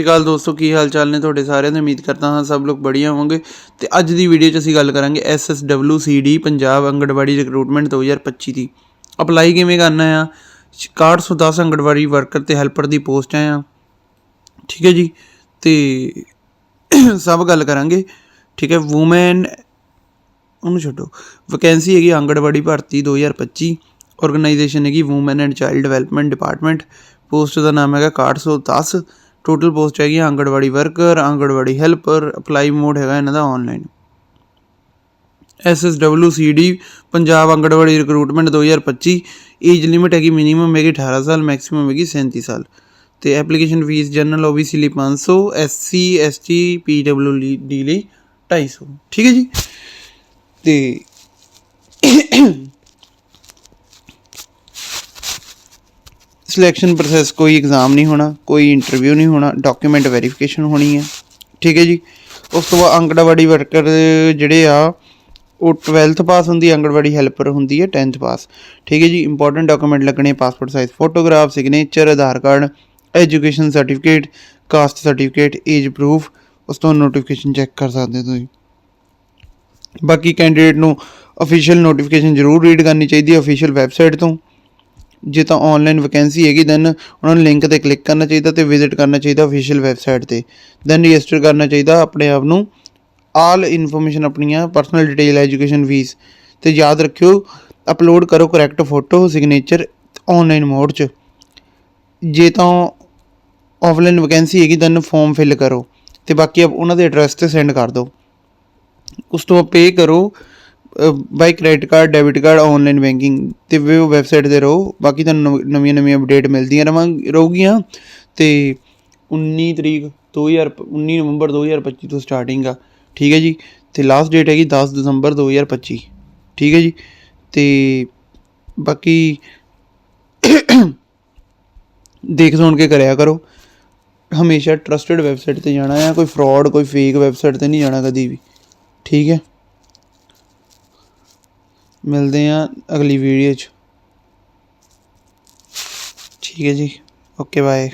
ਸਤਿ ਸ਼੍ਰੀ ਅਕਾਲ ਦੋਸਤੋ, ਕੀ ਹਾਲ ਚਾਲ ਨੇ ਤੁਹਾਡੇ ਸਾਰਿਆਂ ਦੀ? ਉਮੀਦ ਕਰਦਾ ਹਾਂ ਸਭ ਲੋਕ ਬੜੀਆ ਹੋਵੋਗੇ। ਤੇ ਅੱਜ ਦੀ ਵੀਡੀਓ 'ਚ ਅਸੀਂ ਗੱਲ ਕਰਾਂਗੇ ਐਸਐਸਡਬਲਯੂਸੀਡੀ ਪੰਜਾਬ ਅੰਗੜਵਾੜੀ ਰਿਕਰੂਟਮੈਂਟ 2025 ਦੀ। ਅਪਲਾਈ ਕਿਵੇਂ ਕਰਨਾ ਆ? 6110 ਅੰਗੜਵਾੜੀ ਵਰਕਰ ਤੇ ਹੈਲਪਰ ਦੀ ਪੋਸਟਾਂ ਆ ਠੀਕ ਹੈ ਜੀ? ਤੇ ਸਭ ਗੱਲ ਕਰਾਂਗੇ। ਠੀਕ ਹੈ ਔਮਨ ਉਹਨੂੰ ਛੱਡੋ। ਵੈਕੈਂਸੀ ਹੈਗੀ ਆਂਗਣਵਾੜੀ ਭਰਤੀ 2025 ਆਰਗੇਨਾਈਜੇਸ਼ਨ ਹੈਗੀ women and child development department post ਦਾ ਨਾਮ ਹੈਗਾ 6110 ਟੋਟਲ ਪੋਸਟ ਹੈਗੀ anganwadi worker anganwadi helper apply mode ਹੈਗਾ ਇਹਨਾਂ ਦਾ online SSWCD Punjab anganwadi recruitment 2025 age limit ਹੈਗੀ ਮਿਨੀਮਮ ਹੈਗੀ 18 ਸਾਲ ਮੈਕਸਿਮਮ ਹੈਗੀ 37 ਸਾਲ। ਤੇ ਐਪਲੀਕੇਸ਼ਨ ਫੀਸ ਜਨਰਲ ਓਬੀਸੀ ਲਈ 500 ਐਸਸੀ ਐਸਟੀ ਪੀਡਬਲਯੂਡੀ ਲਈ 250 ਠੀਕ ਹੈ ਜੀ? ਤੇ ਸਿਲੈਕਸ਼ਨ ਪ੍ਰੋਸੈਸ ਕੋਈ ਐਗਜ਼ਾਮ ਨਹੀਂ ਹੋਣਾ, ਕੋਈ ਇੰਟਰਵਿਊ ਨਹੀਂ ਹੋਣਾ ਡਾਕੂਮੈਂਟ ਵੈਰੀਫਿਕੇਸ਼ਨ ਹੋਣੀ ਹੈ। ਠੀਕ ਹੈ ਜੀ? ਉਸ ਤੋਂ ਬਾਅਦ ਅੰਗਣਵਾੜੀ ਵਰਕਰ ਜਿਹੜੇ ਆ, ਉਹ 12th ਪਾਸ ਹੁੰਦੀ ਹੈ ਹੈਲਪਰ ਹੁੰਦੀ ਹੈ 10th ਪਾਸ ਠੀਕ ਹੈ ਜੀ? ਇੰਪੋਰਟੈਂਟ ਡਾਕੂਮੈਂਟ ਲੱਗਣੇ passport size photograph signature Aadhaar card education certificate caste certificate age proof ਉਸ ਤੋਂ ਨੋਟੀਫਿਕੇਸ਼ਨ ਚੈੱਕ ਕਰ ਸਕਦੇ ਹੋ ਤੁਸੀਂ। ਬਾਕੀ ਕੈਂਡੀਡੇਟ ਨੂੰ ਅਫੀਸ਼ੀਅਲ ਨੋਟੀਫਿਕੇਸ਼ਨ ਜ਼ਰੂਰ ਰੀਡ ਕਰਨੀ ਚਾਹੀਦੀ ਹੈ ਅਫੀਸ਼ੀਅਲ ਵੈਬਸਾਈਟ ਤੋਂ। ਜੇ ਤਾਂ ਆਨਲਾਈਨ ਵੈਕੈਂਸੀ ਹੈਗੀ ਦੈਨ ਉਹਨਾਂ ਨੂੰ ਲਿੰਕ ਤੇ ਕਲਿੱਕ ਕਰਨਾ ਚਾਹੀਦਾ ਤੇ ਵਿਜ਼ਿਟ ਕਰਨਾ ਚਾਹੀਦਾ ਅਫੀਸ਼ੀਅਲ ਵੈਬਸਾਈਟ ਤੇ। ਦੈਨ ਰਜਿਸਟਰ ਕਰਨਾ ਚਾਹੀਦਾ ਆਪਣੇ ਆਪ ਨੂੰ। ਆਲ ਇਨਫੋਰਮੇਸ਼ਨ ਆਪਣੀਆਂ ਪਰਸਨਲ ਡਿਟੇਲ ਐਜੂਕੇਸ਼ਨ ਫੀਸ ਤੇ ਯਾਦ ਰੱਖਿਓ ਅਪਲੋਡ ਕਰੋ correct photo signature online mode 'ਚ। ਜੇ ਤਾਂ ਆਫਲਾਈਨ ਵੈਕੈਂਸੀ ਹੈਗੀ ਦੈਨ ਫਾਰਮ ਫਿਲ ਕਰੋ ਤੇ ਬਾਕੀ ਆਪ ਉਹਨਾਂ ਦੇ ਐਡਰੈਸ ਤੇ ਸੈਂਡ ਕਰ ਦਿਓ। ਉਸ ਤੋਂ ਪੇ ਕਰੋ। By credit card debit card online banking ਤੇ ਵੀ ਵੈਬਸਾਈਟ ਤੇ ਰਹੋ। ਬਾਕੀ ਤੁਹਾਨੂੰ ਨਵੀਆਂ ਨਵੀਆਂ ਅਪਡੇਟ ਮਿਲਦੀਆਂ ਰਵਾਂ ਰਹੂਗੀਆਂ। ਤੇ 19 ਤਰੀਕ 2000 19 ਨਵੰਬਰ 2025 ਤੋਂ ਸਟਾਰਟਿੰਗ ਆ। ਠੀਕ ਹੈ ਜੀ? ਤੇ ਲਾਸਟ ਡੇਟ ਹੈਗੀ 10 ਦਸੰਬਰ 2025 ਠੀਕ ਹੈ ਜੀ? ਤੇ ਬਾਕੀ ਦੇਖ ਸੁਣ ਕੇ ਕਰਿਆ ਕਰੋ। ਹਮੇਸ਼ਾ ਟਰਸਟਡ ਵੈਬਸਾਈਟ ਤੇ ਜਾਣਾ ਆ ਕੋਈ ਫਰਾਡ ਕੋਈ ਫੇਕ ਵੈਬਸਾਈਟ ਤੇ ਨਹੀਂ ਜਾਣਾ ਕਦੀ ਵੀ। ਠੀਕ ਹੈ? ਮਿਲਦੇ ਹਾਂ ਅਗਲੀ ਵੀਡੀਓ 'ਚ। ਠੀਕ ਹੈ ਜੀ। Okay bye